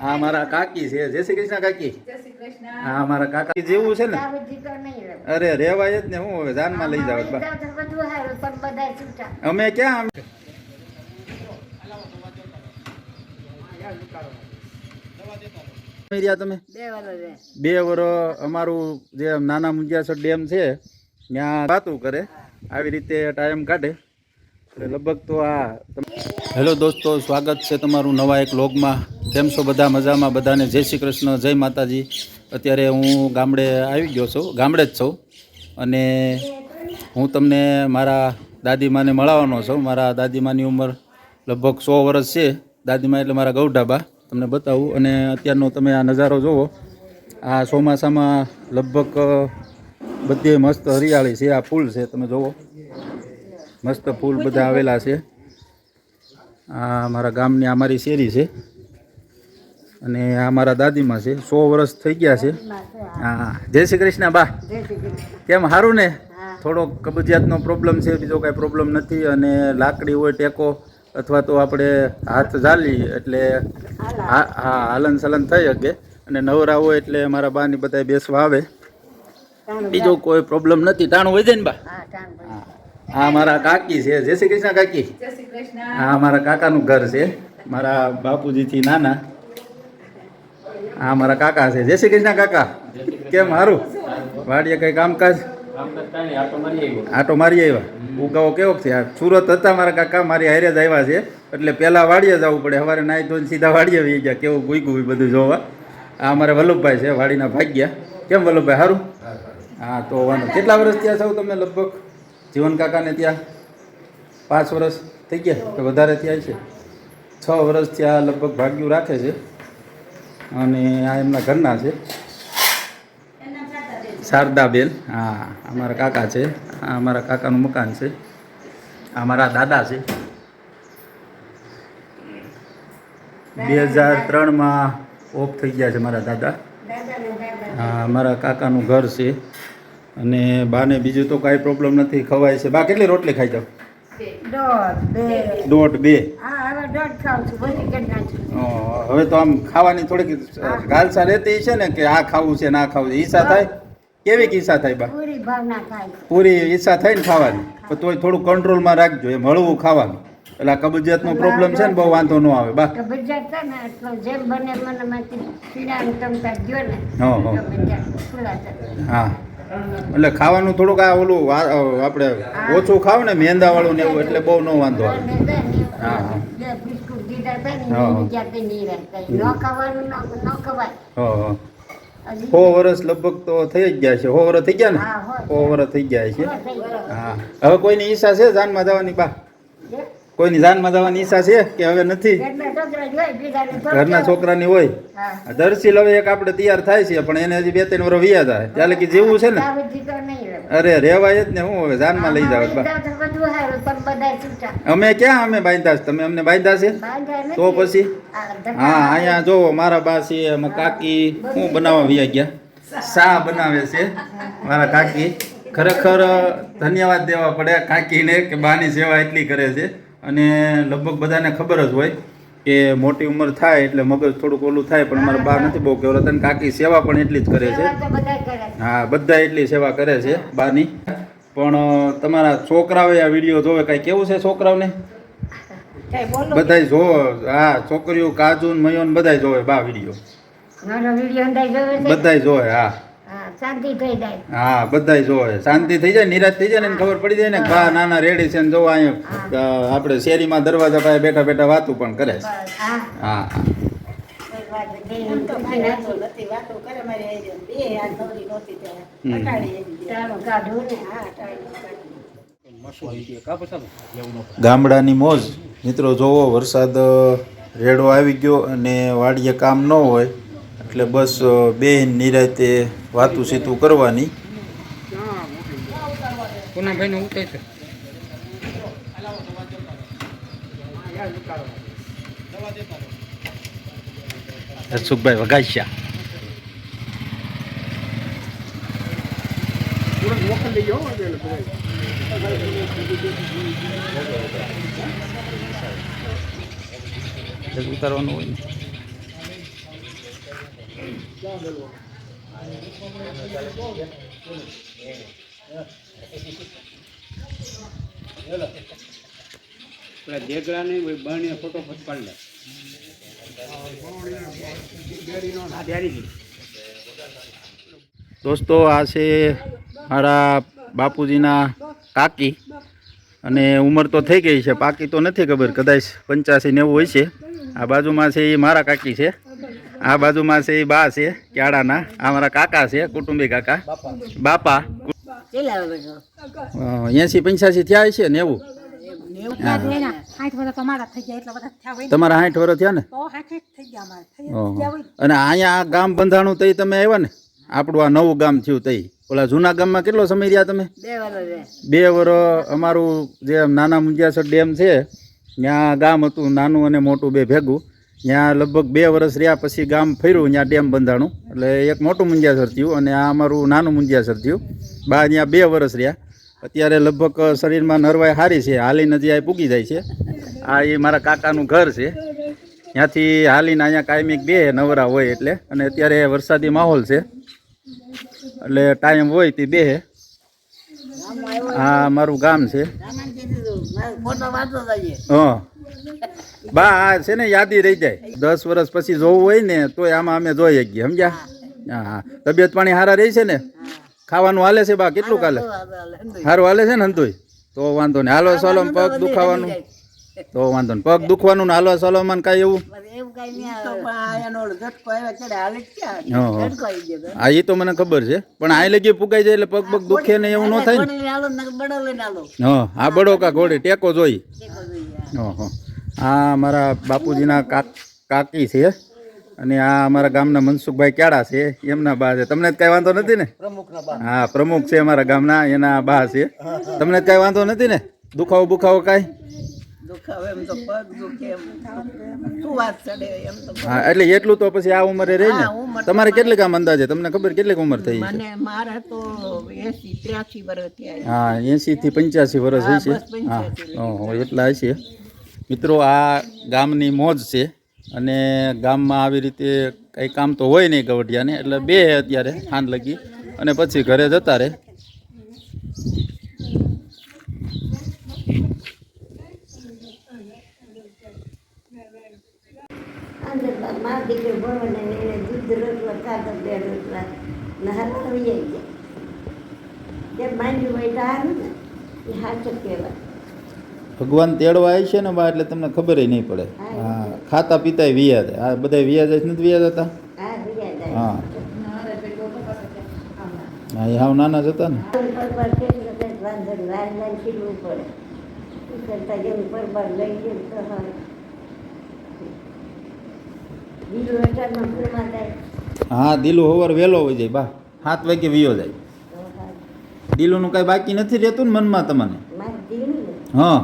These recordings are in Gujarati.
આ મારા કાકી છે. જય શ્રી કૃષ્ણ કાકી. હા મારા કાકા જેવું છે ને. અરે રેવાય જ ને હું હવે જાનમાં લઈ જાવ. અમે ક્યાં રહ્યા તમે? બે વર અમારું જે નાના મુંજિયાસર ડેમ છે ત્યાં વાતું કરે. આવી રીતે ટાઈમ કાઢે. લગભગ તો આ હેલો દોસ્તો, સ્વાગત છે તમારું નવા એક લોગમાં કેમ છો બધા? મજામાં? બધાને જય શ્રી કૃષ્ણ, જય માતાજી. અત્યારે હું ગામડે આવી ગયો છું, ગામડે જ છું. અને હું તમને મારા દાદીમાને મળાવવાનો છું. મારા દાદીમાની ઉંમર લગભગ સો વર્ષ છે. દાદીમા એટલે મારા ગૌઢાબા. તમને બતાવું. અને અત્યારનો તમે આ નજારો જુઓ આ ચોમાસામાં લગભગ બધે મસ્ત હરિયાળી છે. આ ફૂલ છે. તમે જુઓ મસ્ત ફૂલ બધા આવેલા છે. આ મારા ગામની અમારી શેરી છે. અને આ મારા દાદીમાં છે. સો વર્ષ થઈ ગયા છે. હા. જય શ્રી કૃષ્ણ બા. કેમ સારું ને. થોડો કબજિયાતનો પ્રોબ્લેમ છે બીજો કાંઈ પ્રોબ્લેમ નથી. અને લાકડી હોય ટેકો અથવા તો આપણે હાથ ઝાલી એટલે હા હા હાલન સલન થઈ શકે. અને નવરા હોય એટલે મારા બાની બધા બેસવા આવે. બીજો કોઈ પ્રોબ્લેમ નથી. ટાણું હોય જાય ને બા. હા આ મારા કાકી છે. જય શ્રી કૃષ્ણ કાકી. આ મારા કાકાનું ઘર છે. મારા બાપુજીથી નાના. આ મારા કાકા છે. જય શ્રી કૃષ્ણ કાકા. કેમ સારું વાડીએ કઈ કામકાજ? આટો મારી આવ્યા. ઉગાવો કેવો છે? આ સુરત હતા મારા કાકા મારી હારે જ આવ્યા છે. એટલે પહેલાં વાડીએ જવું પડે. સવારે નાહી ધોઈને સીધા વાડીએ વહી ગયા. કેવું ગુઈગું બધું જોવા. આ અમારે વલ્લભભાઈ છે વાડીના ભાગ્યા. કેમ વલ્લભભાઈ સારું હા તો વાંધો. કેટલા વર્ષ ત્યાં છો તમે લગભગ? જીવન કાકાને ત્યાં પાંચ વર્ષ થઈ ગયા કે વધારે થયા છે. છ વર્ષ ત્યાં લગભગ ભાગ્યું રાખે છે. અને આ એમના ઘરના છે. શારદાબેન, હા, અમારા કાકા છે. આ અમારા કાકાનું મકાન છે. આ મારા દાદા છે. બે હજાર ત્રણમાં ઓફ થઈ ગયા છે મારા દાદા. હા, મારા કાકાનું ઘર છે. અને બાને બીજું તો કાંઈ પ્રોબ્લેમ નથી ખવાય છે. બા કેટલી રોટલી ખાઈ જાવ દોઢ, બે. હવે તો આમ ખાવાની થોડીક ગાલસા રહેતી છે ને કે આ ખાવું છે ના ખાવું છે ઈચ્છા થાય? કેવી ઈચ્છા થાય બા? પૂરી ઈચ્છા થાય ને ખાવાની? તોય થોડું કંટ્રોલમાં રાખજો એમ હળવું ખાવાનું. એટલે આ કબજિયાતનો પ્રોબ્લેમ છે ને બહુ વાંધો ન આવે બા. કબજિયાત છે ને જેમ બને મને માંથી પીણાનું તમતા ગયો ને હા હો. એટલે ખાવાનું થોડુંક આ ઓલું આપણે ઓછું ખાવ ને મેંદાવાળું ને એવું એટલે બહુ ન વાંધો આવે. હા, હા. સો વર્ષ લગભગ તો થઈ જ ગયા છે. સો વર્ષ થઈ ગયા ને? હો. સો વર્ષ થઈ ગયા છે. હા. હવે કોઈની ઈચ્છા છે જાનમાં જવાની? બા. કોઈની જાનમાં જવાની ઈચ્છા છે કે હવે નથી? ઘરના છોકરાની હોય. હા. દર્શીલ હવે એક આપણે તૈયાર થાય છે પણ એને હજી બે ત્રણ વર્ષ વ્યા થાય ત્યારે કે જેવું છે ને. અરે રેવાય જ ને હું હવે જાનમાં લઈ જાવ. અમે ક્યાં અમે બાંધ્યા છે? તમે અમને બાંધ્યા છે? તો પછી? હા અહીંયા જોવો મારા બા છે કાકી. શું બનાવવા વ્યા ગયા? શા બનાવે છે? મારા કાકી. ખરેખર ધન્યવાદ દેવા પડે કાકીને કે બાની સેવા એટલી કરે છે. અને લગભગ બધાને ખબર જ હોય કે મોટી ઉંમર થાય એટલે મગજ થોડુંક ઓલું થાય પણ અમારે બા નથી બહુ કહેવત અને કાકી સેવા પણ એટલી જ કરે છે. હા બધા એટલી સેવા કરે છે બાની. પણ તમારા છોકરાઓએ આ વીડિયો જોવે કાંઈ કેવું છે છોકરાઓને? બધા જોવે હા છોકરીઓ કાજુ મયોન બધાય જોવે બા વીડિયો. બધા જોવે હા. શાંતિ થઈ જાય. હા બધાય જોવે શાંતિ થઈ જાય નિરાશ થઈ જાય ને ખબર પડી જાય ને કે બા નાના રેડી છે ને જોવા અહીંયા આપણે શેરીમાં દરવાજા પાસે બેઠા બેઠા વાતું પણ કરે છે. હા. ગામડાની મોજ. મિત્રો જોવો વરસાદ રેડો આવી ગયો અને વાડીએ કામ ન હોય. એટલે બસ બે નિરાતે વાતું સીતું કરવાની. સુખભાઈ વગાસ્યા ઉતારવાનું હોય ને. પેલા દેગડા નહીં બહેણીએ ફોટો પાડી લે. દોસ્તો, આ છે મારા બાપુજીના કાકી. અને ઉંમર તો થઈ ગઈ છે, પાકી તો નથી ખબર, કદાચ પંચ્યાસી નેવું હોય છે. આ બાજુમાં છે એ મારા કાકી છે. આ બાજુમાં છે એ બા છે ક્યાડાના આ મારા કાકા છે કુટુંબી કાકા. બાપા. એસી પંચ્યાસી થયા છે ને એવું? તમારા સાઠ વર્ષ થયા ને? અને અહીંયા ગામ બંધાણું તઈ તમે આવ્યા ને? આપણું આ નવું ગામ થયું તઈ. ઓલા જૂના ગામમાં કેટલો સમય રહ્યા તમે? બે વર્ષ અમારું જે નાના મુંજિયાસર ડેમ છે ત્યાં ગામ હતું નાનું અને મોટું બે ભેગું. ત્યાં લગભગ બે વર્ષ રહ્યા પછી ગામ ફર્યું ત્યાં ડેમ બંધાણું. એટલે એક મોટું મુંજિયાસર થયું અને આ અમારું નાનું મુંજિયાસર થયું. બા ત્યાં બે વર્ષ રહ્યા. અત્યારે લગભગ શરીરમાં નરવાઈ સારી છે હાલીને હજી આ પૂગી જાય છે. આ એ મારા કાકાનું ઘર છે. ત્યાંથી હાલીને અહીંયા કાયમિક બે નવરા હોય એટલે. અને અત્યારે વરસાદી માહોલ છે. એટલે ટાઈમ હોય તે બે. હા મારું ગામ છે. હા. બા આ છે ને યાદી રહી જાય. દસ વર્ષ પછી જોવું હોય ને તો આમાં અમે જોઈ શકીએ સમજ્યા? હા હા. તબિયત પાણી સારા રહી છે ને? ખાવાનું હાલે છે બા કેટલું કાલે? સારું હાલે છે ને હંતુય? તો વાંધો નહીં. હાલો ચાલો પગ દુખાવાનું. તો વાંધો નહીં. પગ દુખવાનું ને હાલો કાંઈ એવું? એવું કઈ ક્યાં હા, એ તો મને ખબર છે. પણ આ લગી ફૂકાઈ જાય એટલે પગ પગ દુખે ને એવું ન થાય ને? ને હા આ બડો કા ઘોડે ટેકો જોઈ. ઓહો. આ મારા બાપુજીના કાક છે અને આ અમારા ગામના મનસુખભાઈ ક્યાડા છે એમના બા છે. તમને જ કાંઈ વાંધો નથી ને? હા પ્રમુખ છે અમારા ગામના એના બા છે. તમને જ કાંઈ વાંધો નથી ને? દુખાવો બુખાવો કાંઈ? હા એટલે એટલું તો પછી આ ઉંમરે રહી ને? તમારે કેટલીક આમ અંદાજે? તમને ખબર કેટલીક ઉંમર થઈ હા એંસી થી પંચ્યાસી વર્ષ હશે. હા એટલા હશે. મિત્રો, આ ગામની મોજ છે અને ગામમાં આવી રીતે કંઈ કામ તો હોય નહીં ગવઢિયાને, એટલે બે અત્યારે ખાંડ લગી અને પછી ઘરે જતા રહે. હાથ માંડ્યું હોય તો હારું ને, એ સાચું કહેવાય. ભગવાન તેડવા આવી છે ને બા એટલે તમને ખબર નહીં પડે. હા. ખાતા પીતા વિયા જાય આ બધા વિયા જાય નથી વિયા જતા? હા હા. એ હાવ નાના જ હતા ને. હા દિલું હોવાર વહેલો હોય જાય બા. સાત વાગે વિયો જાય. દિલુનું કાંઈ બાકી નથી રહેતું ને મનમાં તમને હા.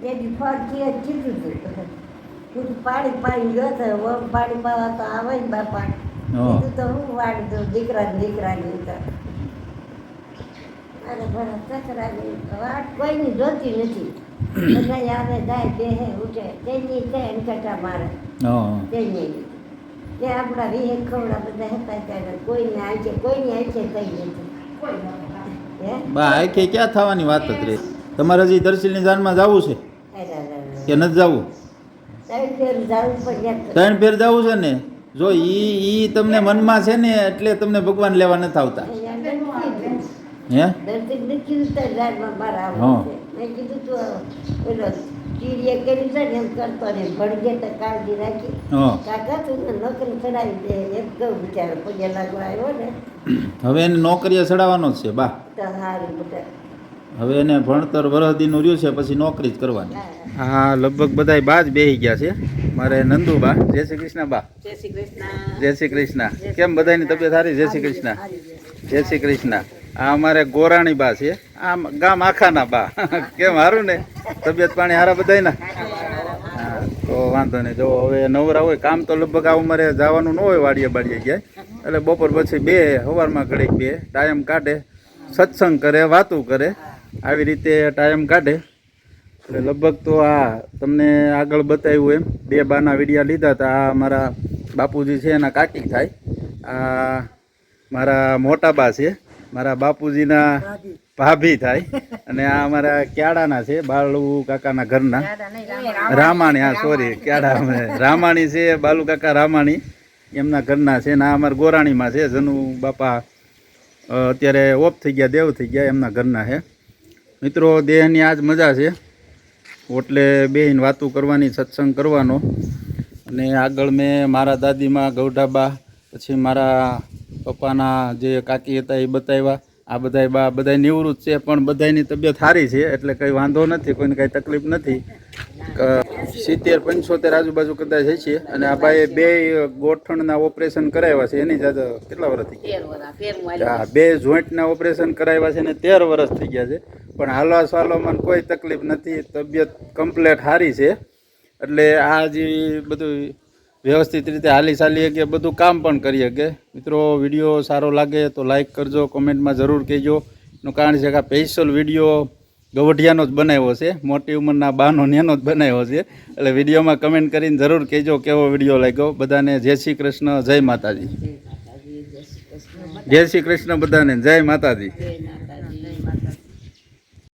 તેથી ફરતી જ કીધું હતું કીધું પાણી પાણી ગયો તો વમ પાણી પાવા તો આવે જ બાપા. હા. કીધું તો હું વાળી દઉં દીકરા ને દીકરાની તો. અરે ભલા સસરાની વાત કોઈની જોતી નથી. બધા આવે જાય બેહે ઉઠે. તેની તે એને કટા મારે. તેની તે આપણા વિહે ખવડા બધા હતા ત્યારે કોઈને આંચે કોઈની આંચે કઈ નથી. હે? બા આખે ક્યાં થવાની વાત જ રહી? તમારે હજી દર્શનની જાનમાં જવું છે. કે નથી જવું? ત્રણ ફેર જવું છે ને? જો ઈ ઈ તમને મનમાં છે ને એટલે તમને ભગવાન લેવા નથી આવતા. હે? હા. ચીડીએ કરી છે ને એમ કરતો ને ભણજે તો કાળજી રાખી. હા. કાકા તું નોકરી ચડાવી દે. એક કહું બિચારો પગે લાગવા આવ્યો ને. હવે એને નોકરીએ ચડાવવાનો જ છે બા. સારું બધા હવે એને ભણતર વરહદીનું રહ્યું છે પછી નોકરી જ કરવાની. હા. હા લગભગ બધાય બા જ બેહી ગયા છે. મારે નંદુબા જય શ્રી કૃષ્ણ બા. જય શ્રી કૃષ્ણ. જય શ્રી કૃષ્ણ. કેમ બધાની તબિયત સારી? જય શ્રી કૃષ્ણ. જય શ્રી કૃષ્ણ. આ અમારે ગોરાણી બા છે. આમ ગામ આખાના બા. કેમ સારું ને? તબિયત પાણી સારા બધાયના? હા તો વાંધો નહીં. જો હવે નવરા હોય કામ તો લગભગ આ ઉંમરે જવાનું ન હોય વાડીએ બાડીએ જાય એટલે બપોર પછી બે સવારમાં ઘડીક બે ટાઈમ કાઢે સત્સંગ કરે વાતું કરે. આવી રીતે ટાઈમ કાઢે. એટલે લગભગ તો આ તમને આગળ બતાવ્યું એમ. બે બાના વિડિયા લીધા હતા. આ મારા બાપુજી છે, એના કાકી થાય. આ મારા મોટા બા છે. મારા બાપુજીના ભાભી થાય. અને આ અમારા ક્યાડાના છે બાળુ કાકાના ઘરના. રામાણી, હા સોરી ક્યાડા રામાણી છે, બાલુ કાકા રામાણી, એમના ઘરના છે. ને આ અમારા ગોરાણીમાં છે, જનુ બાપા અત્યારે ઓફ થઈ ગયા, દેવ થઈ ગયા એમના ઘરના છે. મિત્રો, દેહની આજ મજા છે. ઓટલે બેહીને વાતું કરવાની, સત્સંગ કરવાનો. અને આગળ મેં મારા દાદીમાં ગૌઢાબા, પછી મારા પપ્પાના જે કાકી હતા એ બતાવ્યા. આ બધાય બા બધાય નિવૃત્ત છે પણ બધાયની તબિયત સારી છે એટલે કંઈ વાંધો નથી કોઈને કાંઈ તકલીફ નથી. સિત્તેર પંચોતેર આજુબાજુ કદાચ છે અને આ ભાઈએ બે ગોઠણના ઓપરેશન કરાવ્યા છે એની જાતે કેટલા વર્ષ થઈ ગયા? હા બે જોઈન્ટના ઓપરેશન કરાવ્યા છે ને તેર વર્ષ થઈ ગયા છે પણ હાલવા ચાલવામાં કોઈ તકલીફ નથી તબિયત કમ્પ્લેટ સારી છે એટલે આ જે બધું વ્યવસ્થિત રીતે હાલી ચાલી કે બધું કામ પણ કરી શકે મિત્રો વીડિયો સારો લાગે તો લાઇક કરજો કોમેન્ટમાં જરૂર કહેજો. એનું કારણ છે કે આ સ્પેશિયલ વીડિયો ગવઢિયાનો જ બનાવ્યો છે. મોટી ઉંમરના બાનો નેનો જ બનાવ્યો છે. એટલે વિડીયોમાં કમેન્ટ કરીને જરૂર કહેજો કેવો વીડિયો લાગ્યો. બધાને જય શ્રી કૃષ્ણ જય માતાજી. જય શ્રી કૃષ્ણ. બધાને જય માતાજી.